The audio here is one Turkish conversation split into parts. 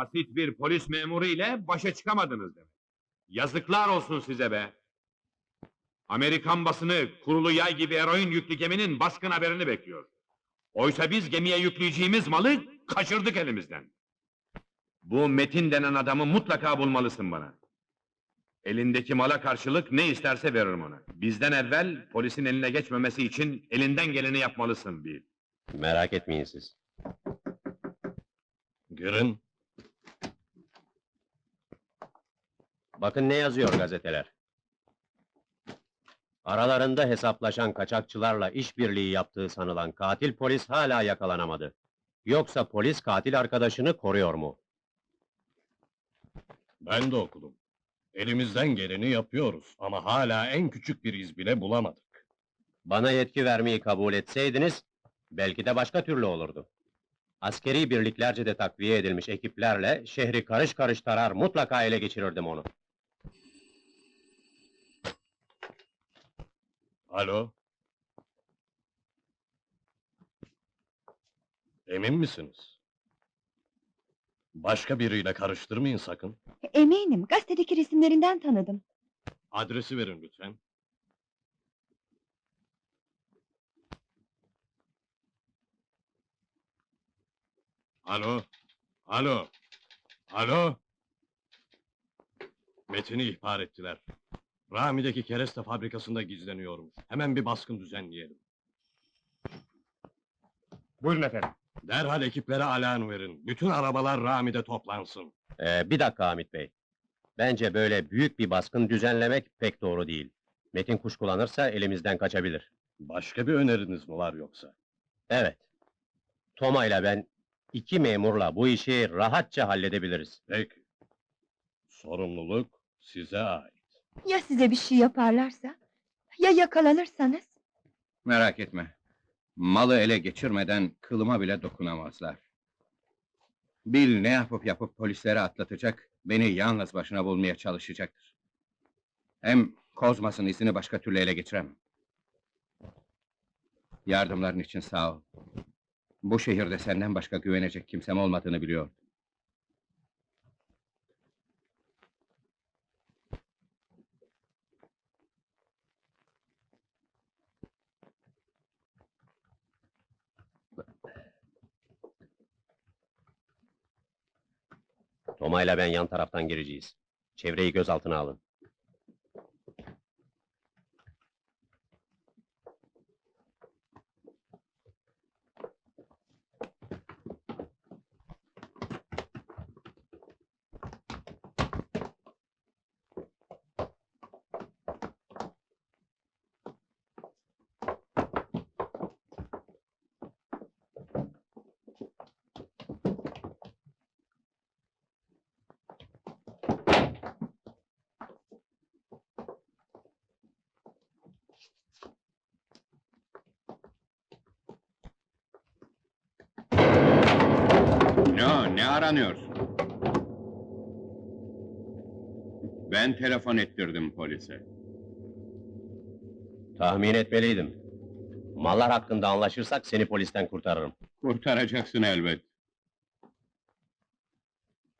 Basit bir polis memuru ile başa çıkamadınız demek. Yazıklar olsun size be! Amerikan basını kurulu yay gibi eroin yüklü geminin baskın haberini bekliyor. Oysa biz gemiye yükleyeceğimiz malı kaçırdık elimizden. Bu Metin denen adamı mutlaka bulmalısın bana. Elindeki mala karşılık ne isterse veririm ona. Bizden evvel polisin eline geçmemesi için elinden geleni yapmalısın bil. Merak etmeyin siz. Girin. Bakın ne yazıyor gazeteler. Aralarında hesaplaşan kaçakçılarla işbirliği yaptığı sanılan katil polis hala yakalanamadı. Yoksa polis katil arkadaşını koruyor mu? Ben de okudum. Elimizden geleni yapıyoruz ama hala en küçük bir iz bile bulamadık. Bana yetki vermeyi kabul etseydiniz, belki de başka türlü olurdu. Askeri birliklerce de takviye edilmiş ekiplerle şehri karış karış tarar, mutlaka ele geçirirdim onu. Alo? Emin misiniz? Başka biriyle karıştırmayın sakın. Eminim, gazetedeki resimlerinden tanıdım. Adresi verin lütfen. Alo? Alo? Alo? Metin'i ihbar ettiler. Rami'deki kereste fabrikasında gizleniyormuş. Hemen bir baskın düzenleyelim. Buyurun efendim. Derhal ekiplere alarm verin. Bütün arabalar Rami'de toplansın. Ee, bir dakika Hamit Bey. Bence böyle büyük bir baskın düzenlemek pek doğru değil. Metin kuşkulanırsa elimizden kaçabilir. Başka bir öneriniz mi var yoksa? Evet. Toma ile ben iki memurla bu işi rahatça halledebiliriz. Peki. Sorumluluk size ait. Ya size bir şey yaparlarsa? Ya yakalanırsanız? Merak etme. Malı ele geçirmeden kılıma bile dokunamazlar. Bil ne yapıp yapıp polislere atlatacak, beni yalnız başına bulmaya çalışacaktır. Hem Kozmas'ın izini başka türlü ele geçiremem. Yardımların için sağ ol. Bu şehirde senden başka güvenecek kimsem olmadığını biliyordum. Toma ile ben yan taraftan gireceğiz. Çevreyi gözaltına alın. Ne o, ne aranıyorsun? Ben telefon ettirdim polise. Tahmin etmeliydim. Mallar hakkında anlaşırsak seni polisten kurtarırım. Kurtaracaksın elbet.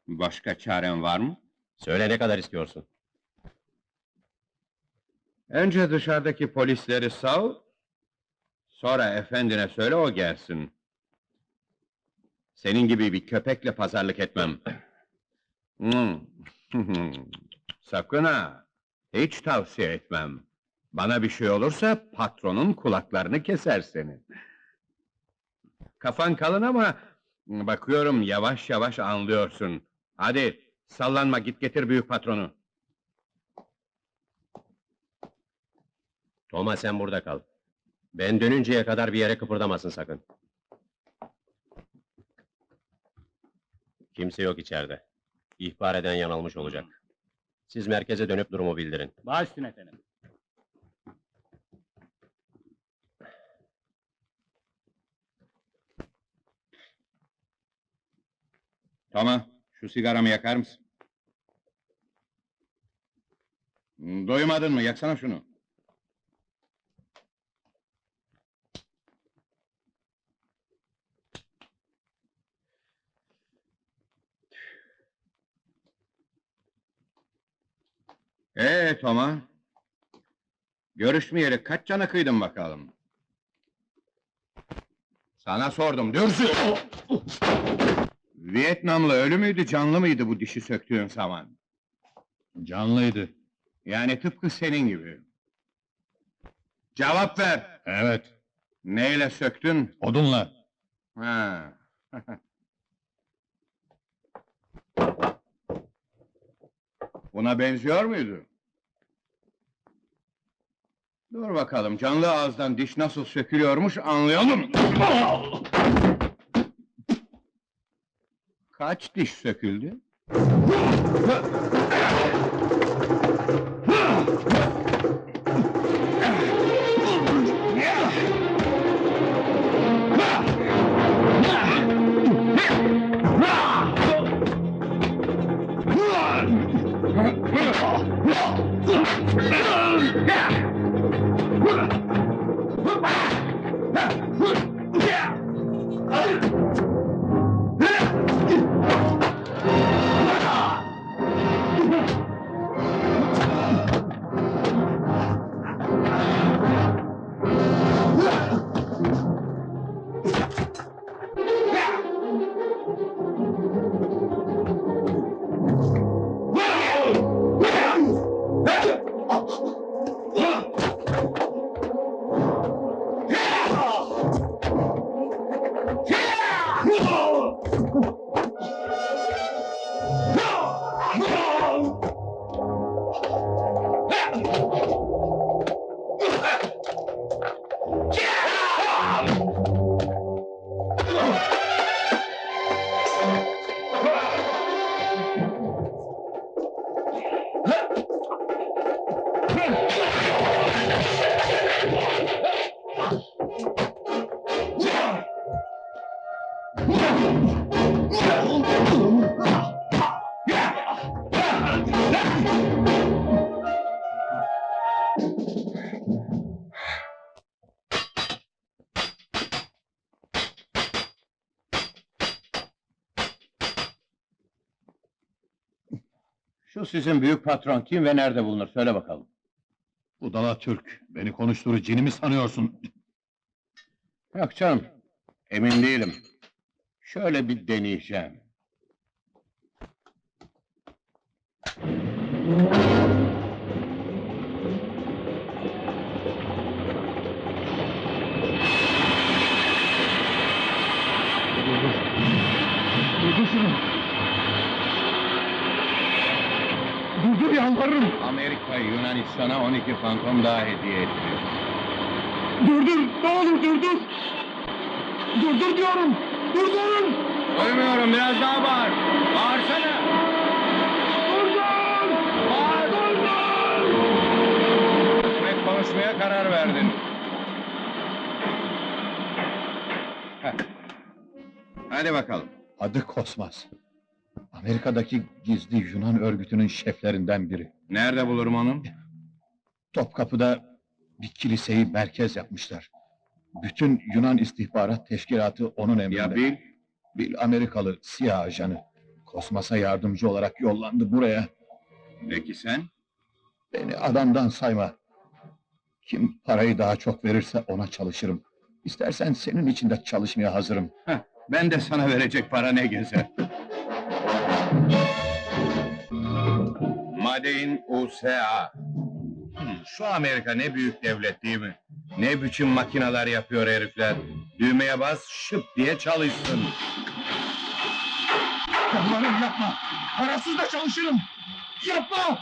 Başka çaren var mı? Söyle ne kadar istiyorsun? Önce dışarıdaki polisleri sav, sonra efendine söyle o gelsin. Senin gibi bir köpekle pazarlık etmem. Hmm. Sakın ha! Hiç tavsiye etmem. Bana bir şey olursa patronun kulaklarını keser seni. Kafan kalın ama bakıyorum yavaş yavaş anlıyorsun. Hadi sallanma git getir büyük patronu. Toma sen burada kal. Ben dönünceye kadar bir yere kıpırdamasın sakın. Kimse yok içeride. İhbar eden yanılmış olacak. Siz merkeze dönüp durumu bildirin. Baş üstüne efendim. Tamam, şu sigaramı yakar mısın? Doymadın mı? Yaksana şunu. Ee Toma? Görüşmeyeli kaç cana kıydın bakalım? Sana sordum, dürsün! Vietnamlı ölü müydü, canlı mıydı bu dişi söktüğün zaman? Canlıydı. Yani tıpkı senin gibi. Cevap ver! Evet, Neyle söktün? odunla. Ha. Buna benziyor muydu? Dur bakalım, canlı ağızdan diş nasıl sökülüyormuş anlayalım. Kaç diş söküldü? Yeah. Şu sizin büyük patron kim ve nerede bulunur? Söyle bakalım. Budala Türk. Beni konuşturu cinimi sanıyorsun. Yok canım, emin değilim. Şöyle bir deneyeceğim. Durdur şunu. Durdur yalvarırım. Amerika Yunanistan'a 12 fantom daha hediye etti. Durdur, ne olur durdur. Durdur diyorum. Durdurun. Duymuyorum, biraz daha bağır. Bağırsana! Konuşmaya karar verdin. Heh. Hadi bakalım. Adı Kosmas. Amerika'daki gizli Yunan örgütünün şeflerinden biri. Nerede bulurum onu? Topkapı'da bir kiliseyi merkez yapmışlar. Bütün Yunan istihbarat teşkilatı onun emrinde. Ya Bil? Bir Amerikalı siyah ajanı. Kosmas'a yardımcı olarak yollandı buraya. Peki sen? Beni adamdan sayma. Kim parayı daha çok verirse ona çalışırım. İstersen senin için de çalışmaya hazırım. Ben de sana verecek para ne gezer. Madein USA. Hmm, Şu Amerika ne büyük devlet değil mi? Ne biçim makineler yapıyor herifler. Düğmeye bas, şıp diye çalışsın. Yalvarırım yapma! Parasız da çalışırım! Yapma!